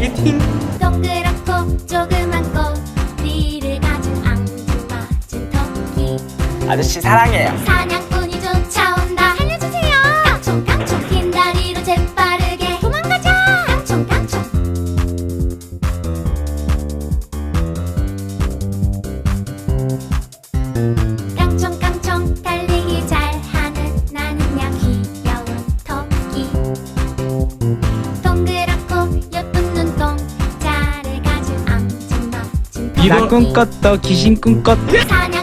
1팅 동그랗고 조그만 꼬리를 가진 앙증 빠진 토끼 아저씨 사랑해요. 사냥 나 이번- 꿈꿨어 귀신 꿈꿨어. 사냥